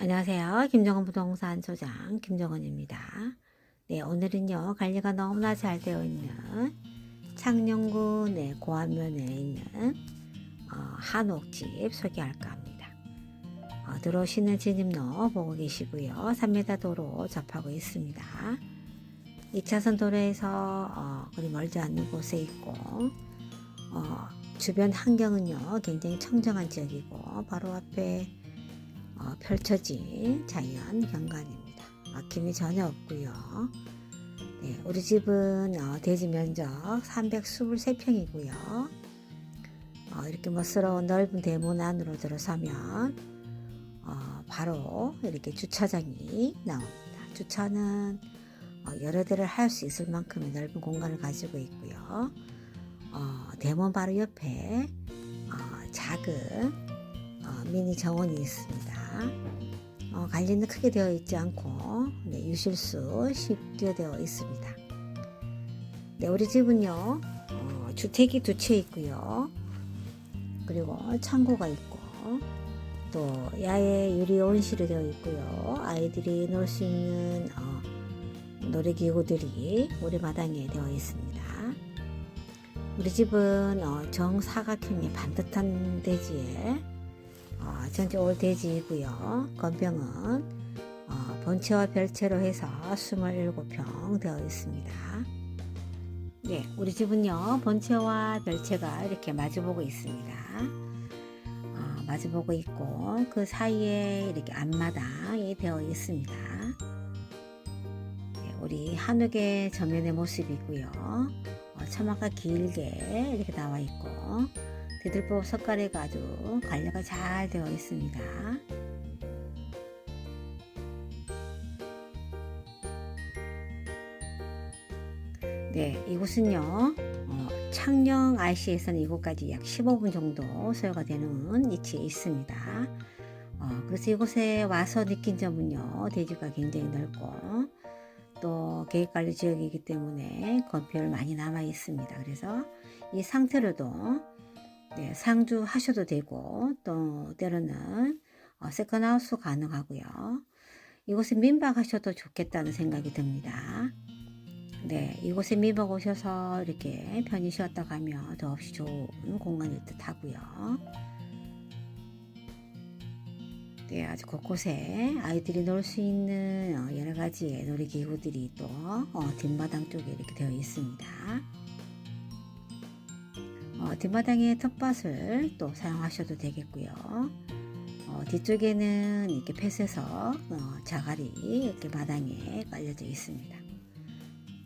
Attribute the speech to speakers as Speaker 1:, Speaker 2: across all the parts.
Speaker 1: 안녕하세요. 김정은 부동산 소장 김정은입니다. 네, 오늘은요, 관리가 너무나 잘 되어 있는 창녕구 네, 고안면에 있는 어, 한옥집 소개할까 합니다. 어, 들어오시는 진입로 보고 계시고요. 3m 도로 접하고 있습니다. 2차선 도로에서 어, 그리 멀지 않는 곳에 있고 어, 주변 환경은요 굉장히 청정한 지역이고 바로 앞에 어, 펼쳐진 자연 경관입니다. 막힘이 전혀 없고요. 네, 우리 집은 어, 대지 면적 323평이고요. 어, 이렇게 멋스러운 넓은 대문 안으로 들어서면 어, 바로 이렇게 주차장이 나옵니다. 주차는 어, 여러 대를 할 수 있을 만큼의 넓은 공간을 가지고 있고요. 어, 대문 바로 옆에 어, 작은 어, 미니 정원이 있습니다. 어, 관리는 크게 되어 있지 않고 네, 유실수 쉽게 되어 있습니다. 네, 우리 집은요 어, 주택이 두 채 있고요. 그리고 창고가 있고 또 야외 유리 온실이 되어 있고요. 아이들이 놀 수 있는 어, 놀이기구들이 우리 마당에 되어 있습니다. 우리 집은 어, 정사각형의 반듯한 대지에 어, 전체 올 대지이고요. 건병은 어, 본체와 별채로 해서 27평 되어 있습니다. 네, 우리 집은요. 본체와 별채가 이렇게 마주보고 있습니다. 어, 마주보고 있고 그 사이에 이렇게 앞마당이 되어 있습니다. 네, 우리 한옥의 정면의 모습이고요. 어, 처마가 길게 이렇게 나와 있고 대들보 석가래가 아주 관리가 잘 되어 있습니다. 네, 이곳은요, 어, 창녕 IC에서는 이곳까지 약 15분 정도 소요가 되는 위치에 있습니다. 어, 그래서 이곳에 와서 느낀 점은요, 대지가 굉장히 넓고, 또 계획관리 지역이기 때문에 건폐율 많이 남아 있습니다. 그래서 이 상태로도 네, 상주 하셔도 되고 또 때로는 어, 세컨하우스 가능하고요. 이곳에 민박하셔도 좋겠다는 생각이 듭니다. 네, 이곳에 민박 오셔서 이렇게 편히 쉬었다 가면 더없이 좋은 공간일 듯 하고요. 네, 아주 곳곳에 아이들이 놀 수 있는 어, 여러 가지의 놀이기구들이 또 어, 뒷마당 쪽에 이렇게 되어 있습니다. 어, 뒷마당에 텃밭을 또 사용하셔도 되겠고요. 어, 뒤쪽에는 이렇게 펫에서 어, 자갈이 이렇게 마당에 깔려져 있습니다.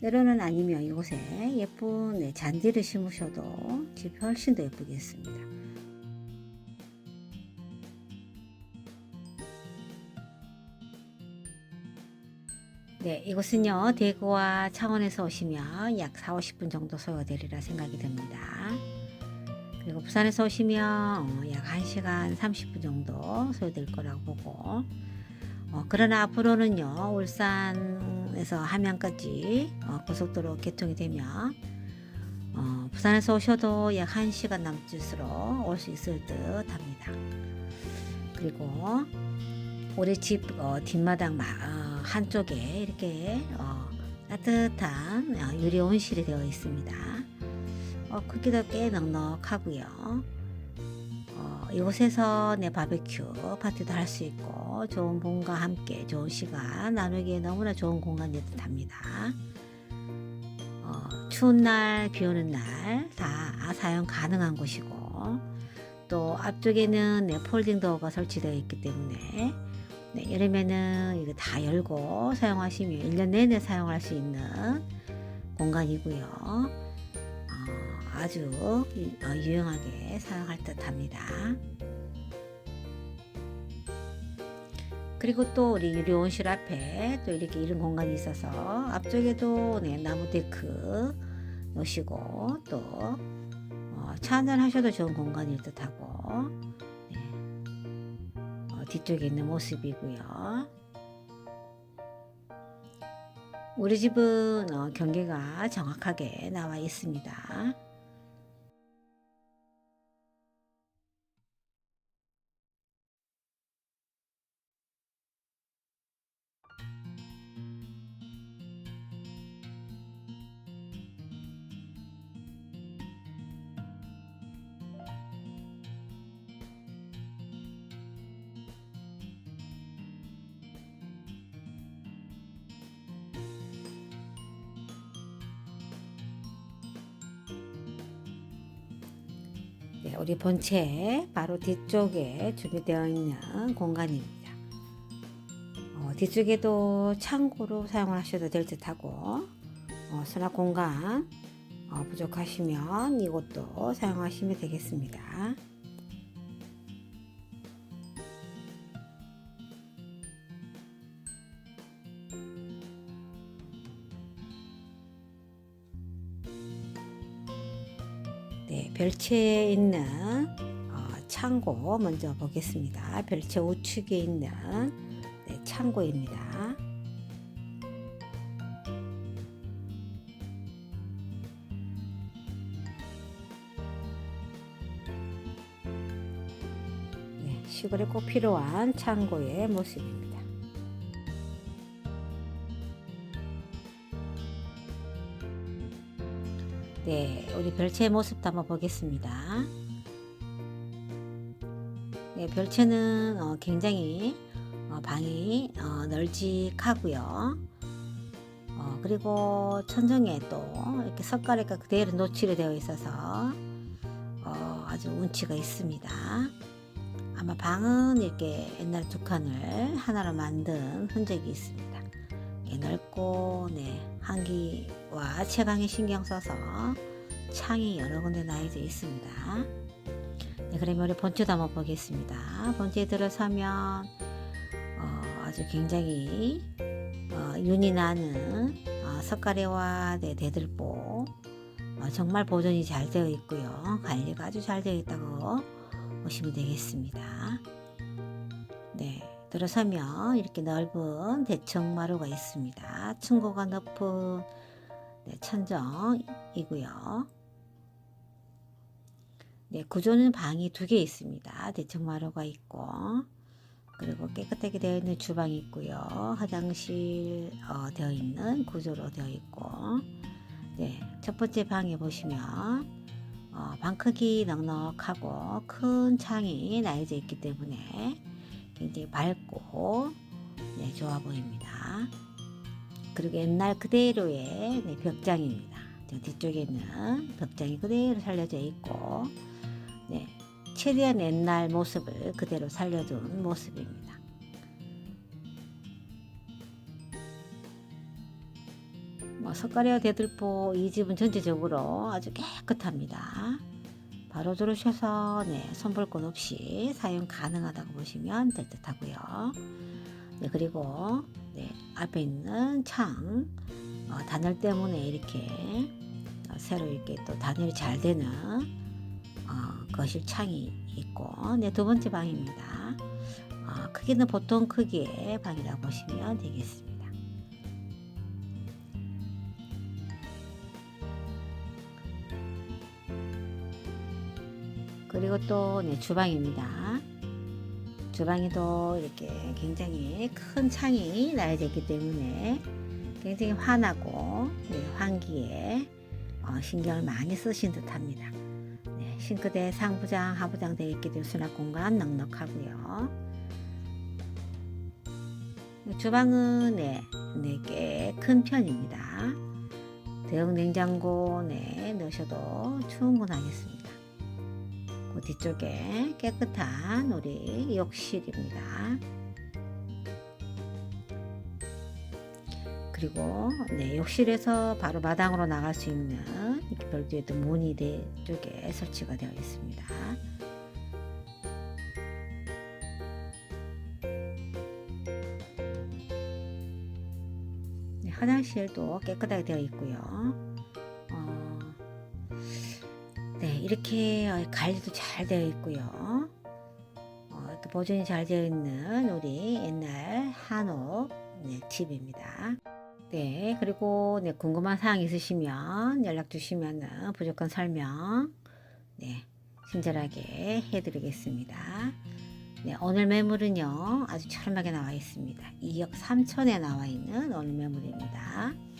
Speaker 1: 때로는 아니면 이곳에 예쁜 네, 잔디를 심으셔도 집 훨씬 더 예쁘겠습니다. 네, 이곳은요, 대구와 창원에서 오시면 약 4, 50분 정도 소요되리라 생각이 됩니다. 그리고 부산에서 오시면 어, 약 1시간 30분 정도 소요될 거라고 보고, 어, 그러나 앞으로는요, 울산에서 함양까지 어, 고속도로 개통이 되면, 어, 부산에서 오셔도 약 1시간 남짓으로 올 수 있을 듯 합니다. 그리고 우리 집 어, 뒷마당 마, 어, 한쪽에 이렇게 어, 따뜻한 어, 유리 온실이 되어 있습니다. 어, 크기도 꽤 넉넉하고요. 어, 이곳에서 내 바베큐 파티도 할 수 있고 좋은 분과 함께 좋은 시간 나누기에 너무나 좋은 공간이 듯합니다. 어, 추운 날, 비 오는 날 다 사용 가능한 곳이고 또 앞쪽에는 네, 폴딩 도어가 설치되어 있기 때문에 네, 여름에는 이거 다 열고 사용하시면 1년 내내 사용할 수 있는 공간이고요. 어, 아주 어, 유용하게 사용할 듯 합니다. 그리고 또 우리 유리 온실 앞에 또 이렇게 이런 공간이 있어서 앞쪽에도 네, 나무 데크 놓으시고 또 어, 차 한잔 하셔도 좋은 공간일 듯 하고 네. 어, 뒤쪽에 있는 모습이고요. 우리 집은 어, 경계가 정확하게 나와 있습니다. 네, 우리 본체 바로 뒤쪽에 준비되어 있는 공간입니다. 어, 뒤쪽에도 창고로 사용을 하셔도 될 듯하고 어, 수납 공간 어, 부족하시면 이곳도 사용하시면 되겠습니다. 별채에 있는 어, 창고 먼저 보겠습니다. 별채 우측에 있는 네, 창고입니다. 네, 시골에 꼭 필요한 창고의 모습입니다. 네, 우리 별채의 모습도 한번 보겠습니다. 네, 별채는 어, 굉장히 어, 방이 어, 널찍하고요. 어, 그리고 천정에 또 이렇게 석가래가 그대로 노출이 되어 있어서 어, 아주 운치가 있습니다. 아마 방은 이렇게 옛날 두 칸을 하나로 만든 흔적이 있습니다. 예, 넓고 네, 한기 와 채광에 신경 써서 창이 여러 군데 나뉘어져 있습니다. 네, 그러면 우리 본체도 한번 보겠습니다. 본체에 들어서면 어, 아주 굉장히 어, 윤이 나는 어, 석가래와 네, 대들보 어, 정말 보존이 잘 되어 있고요. 관리가 아주 잘 되어 있다고 보시면 되겠습니다. 네, 들어서면 이렇게 넓은 대청마루가 있습니다. 층고가 높은 네, 천정이고요. 네, 구조는 방이 두 개 있습니다. 대청마루가 있고 그리고 깨끗하게 되어 있는 주방이 있고요. 화장실 어, 되어 있는 구조로 되어 있고 네, 첫 번째 방에 보시면 어, 방 크기 넉넉하고 큰 창이 나여져 있기 때문에 굉장히 밝고 네, 좋아 보입니다. 그리고 옛날 그대로의 네, 벽장입니다. 저 뒤쪽에 있는 벽장이 그대로 살려져 있고 네, 최대한 옛날 모습을 그대로 살려둔 모습입니다. 뭐 석가래와 대들보 이 집은 전체적으로 아주 깨끗합니다. 바로 들어오셔서 네, 손볼 것 없이 사용 가능하다고 보시면 될 듯하고요. 네, 그리고 네, 앞에 있는 창 어, 단열 때문에 이렇게 어, 새로 이렇게 또 단열이 잘 되는 어, 거실 창이 있고 네, 두 번째 방입니다. 어, 크기는 보통 크기의 방이라고 보시면 되겠습니다. 그리고 또 네, 주방입니다. 주방에도 이렇게 굉장히 큰 창이 나여져 있기 때문에 굉장히 환하고 네, 환기에 어, 신경을 많이 쓰신 듯합니다. 네, 싱크대 상부장, 하부장 되어 있기 때문에 수납 공간 넉넉하고요. 주방은 네, 네, 꽤 큰 편입니다. 대형 냉장고 네, 넣으셔도 충분하겠습니다. 그 뒤쪽에 깨끗한 우리 욕실입니다. 그리고 네, 욕실에서 바로 마당으로 나갈 수 있는 이렇게 별도의 또 문이 네 쪽에 설치가 되어 있습니다. 네, 화장실도 깨끗하게 되어 있고요. 이렇게 관리도 잘 되어 있고요. 어, 이렇게 보존이 잘 되어 있는 우리 옛날 한옥 네, 집입니다. 네, 그리고 네, 궁금한 사항 있으시면 연락 주시면 부족한 설명 네, 친절하게 해드리겠습니다. 네, 오늘 매물은요 아주 저렴하게 나와 있습니다. 2억 3천에 나와 있는 오늘 매물입니다.